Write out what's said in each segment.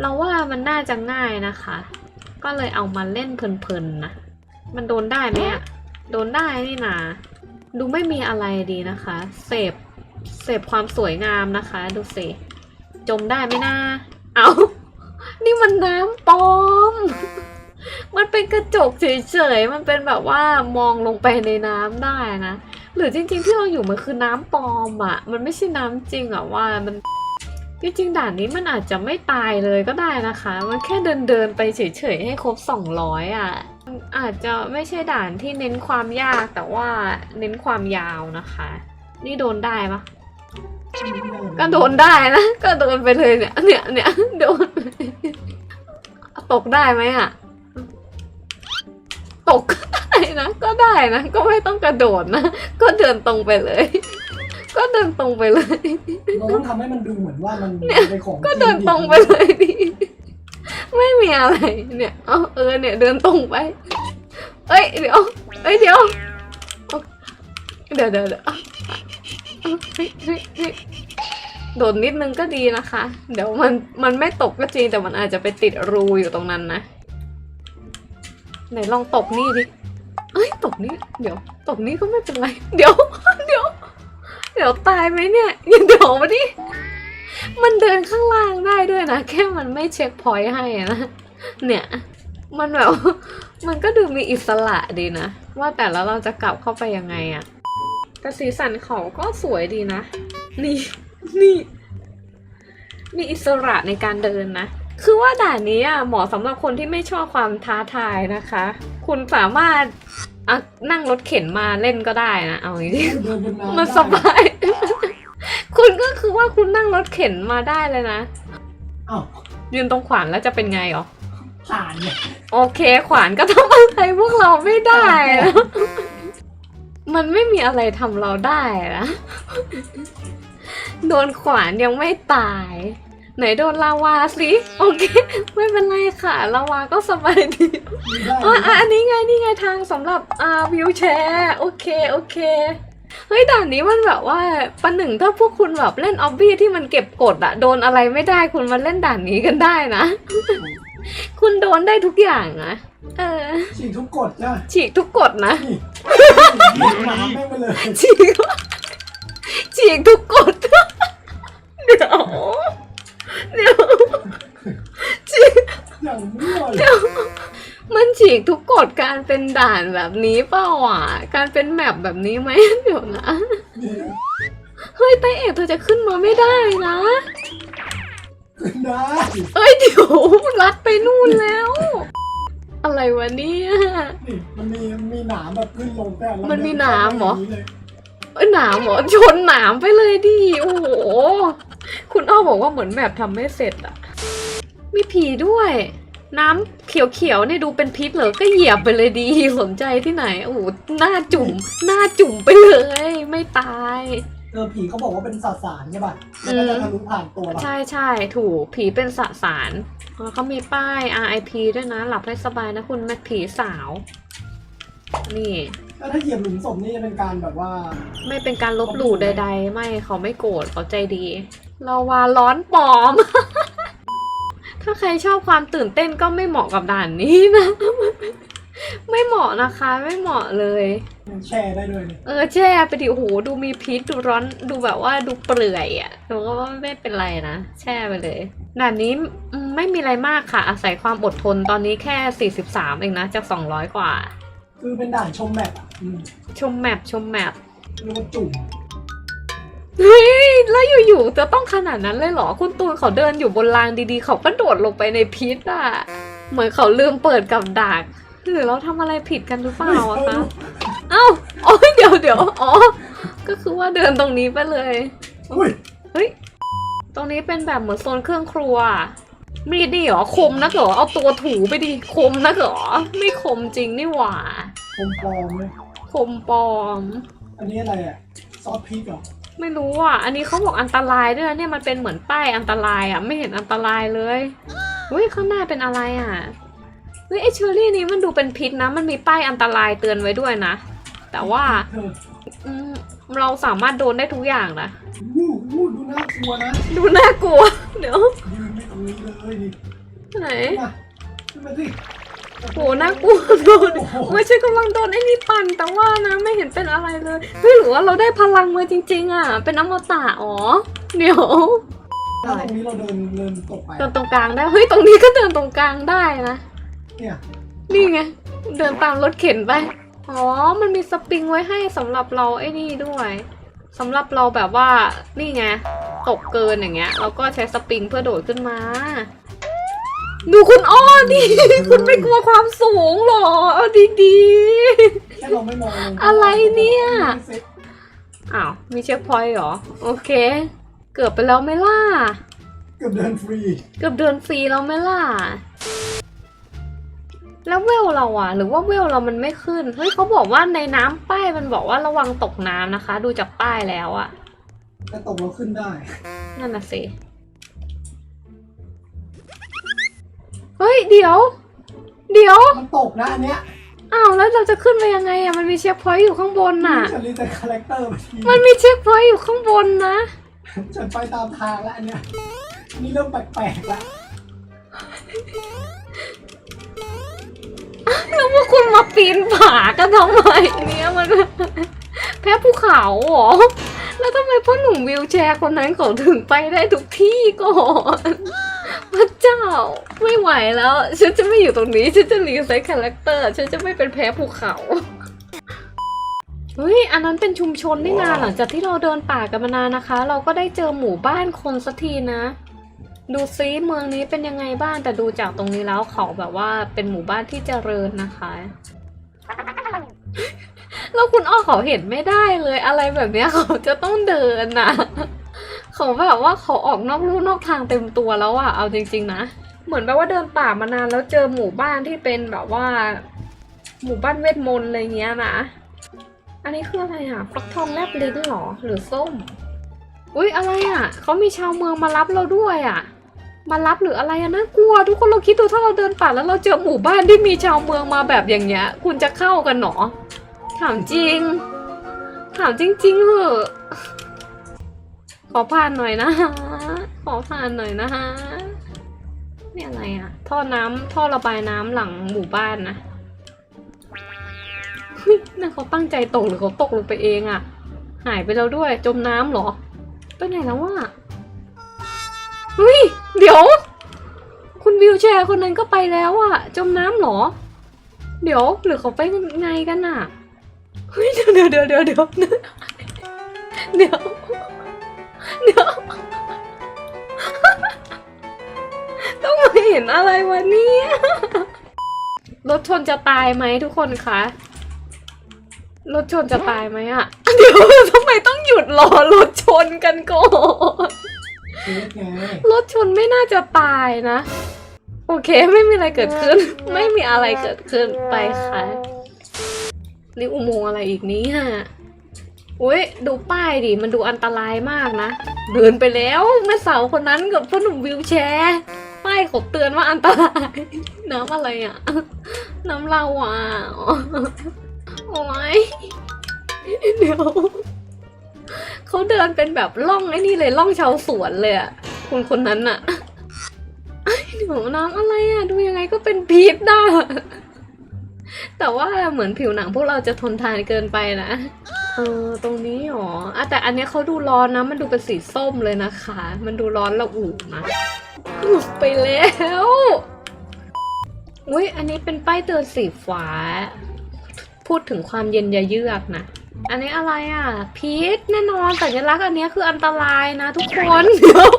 เราว่ามันน่าจะง่ายนะคะ ก็เลยเอามาเล่นเพลินๆนะ มันโดนได้ไหมอะโดนได้นี่นาดูไม่มีอะไรดีนะคะ เสพเสพความสวยงามนะคะ ดูสิ จมได้ไหมนะเอา นี่มันน้ำปลอม มันเป็นกระจกเฉยๆ มันเป็นแบบว่ามองลงไปในน้ำได้นะ หรือจริงๆที่เราอยู่มันคือน้ำปลอมอะมันไม่ใช่น้ำจริงอะว่ามัน จริงๆด่านนี้มันอาจจะไม่ตายเลยก็ได้นะคะ มันแค่เดินเดินไปเฉยๆให้ครบ 200 อะ อาจจะไม่ใช่ด่านที่เน้นความยากแต่ว่าเน้นความยาวนะคะ นี่โดนได้ปะก็โดนได้นะ ก็โดนไปเลยเนี่ย เนี่ยเนี่ยโดน ตกได้ไหมอะ ตกได้นะ ก็ได้นะ ก็ไม่ต้องกระโดดนะ ก็เดินตรงไปเลย ก็เดินตรงไปเลย เราต้องทำให้มันดูเหมือนว่ามันเป็นของก็เดินตรงไปเลยดิไม่มีอะไรเนี่ยเอาเออเนี่ยเดินตรงไป เอ้ยเดี๋ยวเอ้ยเดี๋ยวเอาเดี๋ยวเดี๋ยวเดี๋ยวเอาเอาเฮ้ยเฮ้ยเฮ้ยโดดนิดนึงก็ดีนะคะ เดี๋ยวมันมันไม่ตกก็จริงแต่มันอาจจะไปติดรูอยู่ตรงนั้นนะไหนลองตกนี่ดิเอ้ยตกนี่เดี๋ยว ตกนี่ก็ไม่เป็นไร เดี๋ยวเดี๋ยว เดี๋ยวตายไหมเนี่ยอย่าเดี๋ยวมาดิ มันเดินข้างล่างได้ด้วยนะ แค่มันไม่เช็คพอยต์ให้นะ เนี่ย มันแบบ มันก็ดูมีอิสระดีนะ ว่าแต่แล้วเราจะกลับเข้าไปยังไงอะแต่สีสันเขาก็สวยดีนะ นี่ นี่ มีอิสระในการเดินนะ คือว่าด่านนี้อะเหมาะสำหรับคนที่ไม่ชอบความท้าทายนะคะ คุณสามารถ อะนั่งรถเข็นมาเล่นก็ได้นะ เอาอย่างนี้เดินบนน้ำมันได้สบาย คุณก็คือว่าคุณนั่งรถเข็นมาได้เลยนะอ้าวยืนตรงขวานแล้วจะเป็นไงหรอ ผ่านเนี่ยโอเคขวานก็ทำอะไรพวกเราไม่ได้นะมันไม่มีอะไรทำเราได้นะ โดนขวานยังไม่ตาย ไหนโดนลาวาสิโอเค ไม่เป็นไรค่ะลาวาก็สบายดีมีได้อ๋ออะอันนี้ไงนี่ไงทางสำหรับอ่าวิวแชร์โอเคโอเคเฮ้ยด่านนี้มันแบบว่าประหนึ่งถ้าพวกคุณแบบเล่นออบบี้ที่มันเก็บกดอะโดนอะไรไม่ได้คุณมาเล่นด่านนี้กันได้นะ คุณโดนได้ทุกอย่างนะเออฉีกทุกกฎจ้ะฉีกทุกกฎนะนี่ฉีกน้ำแม่งไปเลยฉีกฉีกทุกกฎเดี๋ยว เดี๋ยวฉีกอย่างนี้เลยมันฉีกทุกกฎการเป็นด่านแบบนี้เปล่าอะ การเป็นแมปแบบนี้ไหมเดี๋ยวนะนี่เฮ้ยไตเอกเธอจะขึ้นมาไม่ได้นะขึ้นได้เอ้ยเดี๋ยวรัดไปนู่นแล้ว อะไรวะเนี่ย นี่มันมีมีหนามแบบขึ้นลงแต่เรามันมีหนามเหรอดินข้ไปย่งนี้เลยเอ้ยหนามเหรอชนหนามไปเลยดิโอ้โห คุณอ้อบอกว่าเหมือนแบบทำไม่เสร็จอะมีผีด้วย น้ำเขียวๆเนี่ยดูเป็นพิษเหรอ ก็เหยียบไปเลยดี สนใจที่ไหนโอ้โหหน้าจุ่ม หน้าจุ่มไปเลย ไม่ตาย เออผีเขาบอกว่าเป็นสสารใช่ป่ะแล้วก็จะทะลุผ่านตัวป่ะใช่ใช่ถูกผีเป็นสสารอ๋อเขามีป้าย RIP ด้วยนะ หลับให้สบายนะคุณแม่ผีสาว นี่ แล้วถ้าเหยียบหลุมศพนี่จะเป็นการแบบว่า ไม่เป็นการลบหลู่ใด ๆ ไม่เขาไม่โกรธเขาใจดี เราวาร้อนปลอม ถ้าใครชอบความตื่นเต้นก็ไม่เหมาะกับด่านนี้นะ ไม่เหมาะนะคะไม่เหมาะเลย แช่ได้ด้วยเนี่ยเออแช่ไปดิโอ้โหดูมีพิษดูร้อนดูแบบว่าดูเปลื่อยอะ่ะหนูก็ว่าไม่เป็นไรนะ แช่ไปเลยด่านนี้อืมไม่มีอะไรมากค่ะ อาศัยความอดทนตอนนี้แค่ 43 เองนะ จาก 200 กว่า คือเป็นด่านชมแมปอะอืมชมแมปชมแมปเรียกว่าจุ่ม เฮ้ยแล้วอยู่ๆจะต้องขนาดนั้นเลยเหรอ คุณตูนเขาเดินอยู่บนรางดีๆ เขาก็โดดลงไปในพิษอะ เหมือนเขาลืมเปิดกับดักหรือเราทำอะไรผิดกันหรือเปล่าอะคะ เอ้าโอ้ยเดี๋ยวเดี๋ยวอ๋อ ก็คือว่าเดินตรงนี้ไปเลย อุ้ยเฮ้ย ตรงนี้เป็นแบบเหมือนโซนเครื่องครัว มีดีเหรอ คมนักเหรอ เอาตัวถูไปดิ คมนักเหรอ ไม่คมจริงนี่หว่า ผมปลอมเลยคมปลอม อันนี้อะไรอะ ซอสพริกเหรอ ไม่รู้อะ อันนี้เขาบอกอันตรายด้วยนะเนี่ยมันเป็นเหมือนป้ายอันตรายอะ ไม่เห็นอันตรายเลยเฮ้ยข้างหน้าเป็นอะไรอะเฮ้ยไอเชอรี่นี้มันดูเป็นพิษนะ มันมีป้ายอันตรายเตือนไว้ด้วยนะ แต่ว่าเธออืมเราสามารถโดนได้ทุกอย่างนะวู้วู้ดูน่ากลัวนะ ดูน่ากลัว เดี๋ยวยืนไม่ตรงนี้เลยนี่ไหนมาขึ้นมาสิ โหน่ากลัวโดนไม่ใช่กำลังโดนไอ้นี่ปั่นแต่ว่านะไม่เห็นเป็นอะไรเลยเฮ้ยหรือว่าเราได้พลังมาจริง ๆ อะ เป็นอมตะอ๋อเดี๋ยวถ้าตรงนี้เราเดินเดินตกไปเดินตรงกลางได้เฮ้ยตรงนี้ก็เดินตรงกลางได้นะเนี่ยนี่ไงเดินตามรถเข็นไปอ๋อมันมีสปริงไว้ให้สำหรับเราไอ้นี่ด้วยสำหรับเราแบบว่านี่ไงตกเกินอย่างเงี้ยเราก็ใช้สปริงเพื่อโดดขึ้นมา ดูคุณอ้อนี่คุณไม่กลัวความสูงหรอ เอาดีแค่เราไม่มองลงอะไรเนี่ยไม่เซ็ตๆอ้าว มีเช็คพอยต์เหรอ โอเค เกือบไปแล้วไหม่ล่ะ เกือบเดินฟรีเกือบเดือนฟรีแล้วไหมล่ะ แล้วเวลเราอะหรือว่าเวลเรามันไม่ขึ้น เฮ้ยเขาบอกว่าในน้ำป้ายมันบอกว่าระวังตกน้ำนะคะ ดูจากป้ายแล้วอะถ้าตกเราขึ้นได้ นั่นน่ะสิ เฮ้ยเดี๋ยว เดี๋ยว มันตกนะอันเนี้ยอ้าวแล้วเราจะขึ้นไปยังไงอะมันมีเช็คพอยต์อยู่ข้างบนน่ะ ฉันรีแต่คาแรคเตอร์มาทีมันมีเช็คพอยต์อยู่ข้างบนนะ ฉันไปตามทางแล้วอันเนี้ยนี่เริ่มแปลกๆแล้วแล้วพวกคุณมาปีนผากันทำไมเนี่ยมัน แพ้ภูเขาเหรอ แล้วทำไมพ่อหนุ่มวิวแชร์คนนั้นเขาถึงไปได้ทุกที่ก่อน พระเจ้า ไม่ไหวแล้ว ฉันจะไม่อยู่ตรงนี้ ฉันจะรีไซต์คาแรคเตอร์ ฉันจะไม่เป็นแพ้ภูเขา เฮ้ย อันนั้นเป็นชุมชนนี่นาหลังจากที่เราเดินป่ากันมานานนะคะ เราก็ได้เจอหมู่บ้านคนสักทีนะ ดูซิเมืองนี้เป็นยังไงบ้าง แต่ดูจากตรงนี้แล้วเขาแบบว่าเป็นหมู่บ้านที่เจริญนะคะ แล้วคุณอ้อเขาเห็นไม่ได้เลยอะไรแบบเนี้ยเขาจะต้องเดินนะ เขาแบบว่าเขาออกนอกลู่นอกทางเต็มตัวแล้วอะเอาจริง ๆ นะ เหมือนแบบว่าเดินป่ามานานแล้วเจอหมู่บ้านที่เป็นแบบว่า หมู่บ้านเวทมนต์อะไรเงี้ยนะ อันนี้คืออะไรอะฟักทองแลบลิ้นหรอ หรือส้ม อุ๊ยอะไรอะเขามีชาวเมืองมารับเราด้วยอะมารับหรืออะไรอะน่ากลัว ทุกคนเราคิดดูถ้าเราเดินป่าแล้วเราเจอหมู่บ้านที่มีชาวเมืองมาแบบอย่างเงี้ย คุณจะเข้ากันเหรอถามจริง ถามจริงๆเหอะ ขอผ่านหน่อยนะฮะ ขอผ่านหน่อยนะฮะ นี่อะไรอะ ท่อน้ำท่อระบายน้ำหลังหมู่บ้านนะนั่นเขาตั้งใจตกหรือเขาตกลงไปเองอะหายไปแล้วด้วย จมน้ำเหรอ ไปไหนแล้ววะเฮ้ย เดี๋ยว คุณวิวแชร์คนนั้นก็ไปแล้วอะจมน้ำเหรอ เดี๋ยวหรือเขาไปไงกันอะเฮ้ย เดี๋ยวเดี๋ยวเดี๋ยวเดี๋ยวเดี๋ยว นอะไรวะเนี่ยรถชนจะตายไหมทุกคนคะรถชนจะตายไหมอะเดี๋ยวทำไมต้องหยุดรอรถชนกันก่อนรถชนไม่น่าจะตายนะ โอเคไม่มีอะไรเกิดขึ้น ไม่มีอะไรเกิดขึ้นไปค่ะนี่อุโมงอะไรอีกนี้ฮะอุ้ยดูป้ายดิมันดูอันตรายมากนะ เดินไปแล้วแม่สาวคนนั้นกับพ่อหนุ่มวิวแชร์ ป้ายเขาเตือนว่าอันตราย น้ำอะไรอะน้ำลาวาอ๋อโอ้ยเดี๋ยวเขาเดินเป็นแบบล่องไอ้นี่เลยล่องชาวสวนเลยอะคนคนนั้นอะเดี๋ยวน้ำอะไรอะดูยังไงก็เป็นพิษนะแต่ว่าเหมือนผิวหนังพวกเราจะทนทานเกินไปนะ เออตรงนี้หรออะแต่อันนี้เขาดูร้อนนะ มันดูเป็นสีส้มเลยนะคะ มันดูร้อนระอุนะหลุดไปแล้วอุ้ยอันนี้เป็นป้ายเตือนสีฟ้า พูดถึงความเย็นยาเยือกนะอันนี้อะไรอะ พีชแน่นอนสัญลักษณ์อันนี้คืออันตรายนะทุกคนเดี๋ยว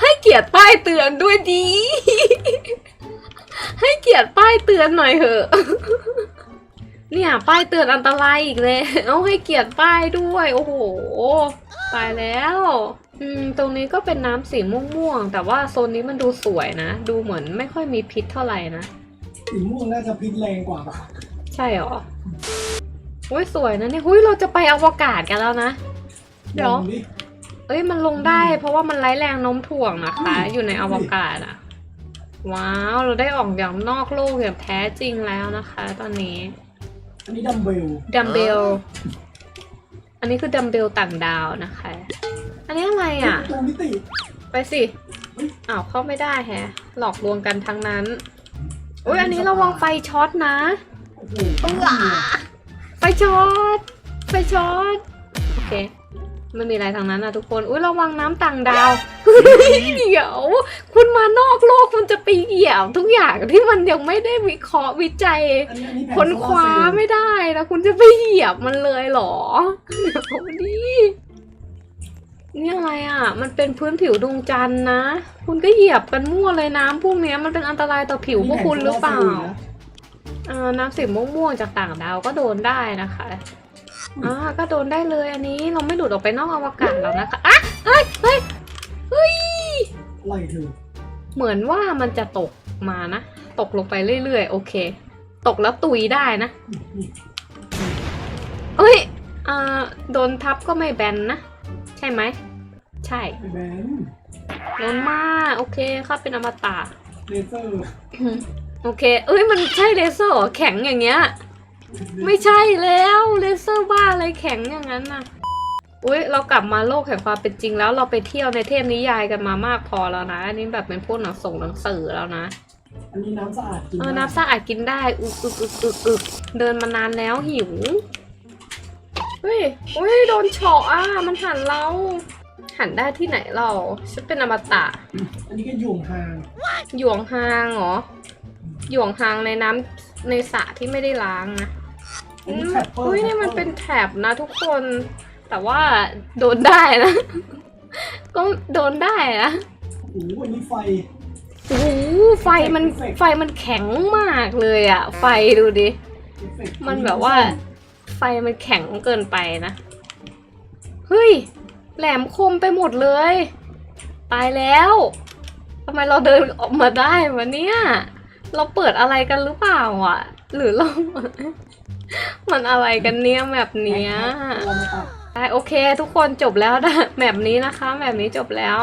ให้เกียรติป้ายเตือนด้วยดี ให้เกียรติป้ายเตือนหน่อยเถอะ เนี่ยป้ายเตือนอันตรายอีกแล้วเอาให้เกียรติป้ายด้วย โอ้โห ตายแล้ว อืม ตรงนี้ก็เป็นน้ำสีม่วงๆ แต่ว่าโซนนี้มันดูสวยนะ ดูเหมือนไม่ค่อยมีพิษเท่าไหร่นะ สีม่วงน่าจะพิษแรงกว่าป่ะใช่เหรออุ้ยสวยนะเนี่ยหุ้ยเราจะไปอวกาศกันแล้วนะ เดี๋ยวลองดิเอ้ยมันลงได้ เพราะว่ามันไร้แรงโน้มถ่วงนะคะอืมอยู่ในอวกาศอะว้าว เราได้ออกอย่างนอกโลกอย่างแท้จริงแล้วนะคะ ตอนนี้ อันนี้ดัมเบลดัมเบล อันนี้คือดัมเบลต่างดาวนะคะ อันนี้อะไรอะ ประตูมิติไปสิอ้าวเข้าไม่ได้แฮะ หลอกลวงกันทั้งนั้นอุ้ยอันนี้ระวังไฟช็อตนะ โอ้โหไฟช็อต ไฟช็อต โอเค ไม่มีอะไรทางนั้นนะทุกคน อุ้ยระวังน้ำต่างดาว เฮ้ยเดี๋ยว คุณมานอกโลกคุณจะไปเหยียบทุกอย่างที่มันยังไม่ได้วิเคราะห์วิจัยอันนี้อันนี้แผค้นคว้าโซลร์เซลล์ไม่ได้แล้วคุณจะไปเหยียบมันเลยเหรอเดี๋ยวดินี่อะไรอะ มันเป็นพื้นผิวดวงจันทร์นะ คุณก็เหยียบกันมั่วเลยน้ำพวกเนี้ยมันเป็นอันตรายต่อผิวพวกคุณหรือเปล่าอ่าน้ำสีม่วงๆจากต่างดาวก็โดนได้นะคะอ่าก็โดนได้เลยอันนี้เราไม่หลุดออกไปนอกอวกาศแล้วนะคะอะเฮ้ยเฮ้ย เฮ้ยไล่เธอเหมือนว่ามันจะตกมานะ ตกลงไปเรื่อยๆ โอเค ตกแล้วตุยได้นะเอ้ยอ่าโดนทับก็ไม่แบนนะ ใช่ไหม ใช่ไอ้แบนโดนมากโอเคค่ะเป็นอมตะเลเซอร์ โอเค เอ้ยมันใช่เลเซอร์เหรอแข็งอย่างเงี้ย ไม่ใช่แล้วเลเซอร์บ้าอะไรแข็งอย่างนั้นน่ะ อุ้ยเรากลับมาโลกแห่งความเป็นจริงแล้วเราไปเที่ยวในเทพนิยายกันมามากพอแล้วนะ อันนี้แบบเป็นพวกหนังส่งหนังสือแล้วนะอันนี้น้ำสะอาดกินเออได้น้ำสะอาดกินได้อึกอึกอึกอึกอึกเดินมานานแล้วหิวเฮ้ยเฮ้ยโดนเฉาะอะมันหันเราหันได้ที่ไหนเราฉันเป็นอมตะ อันนี้ก็หยวงหางหยวงฮางเหรอหยวงฮางในน้ำในสระที่ไม่ได้ล้างนะอันนี้แท็ปเปอร์อุ้ยนี่มันเป็นแถบนะทุกคน แต่ว่าโดนได้นะ ก็โดนได้นะโอ้โหอันนี้ไฟ โอ้โหไฟมันไฟมันแข็งมากเลยอะไฟดูดิเอฟเฟกต์มันแบบว่า ไฟมันแข็งเกินไปนะ เฮ้ย แหลมคมไปหมดเลย ตายแล้วทำไมเราเดินออกมาได้วะเนี่ย เราเปิดอะไรกันหรือเปล่าอะ หรือเรา มันอะไรกันเนี่ยแบบเนี้ย เรามาตัดได้ โอเค ทุกคนจบแล้วนะแมปนี้นะคะแมปนี้จบแล้ว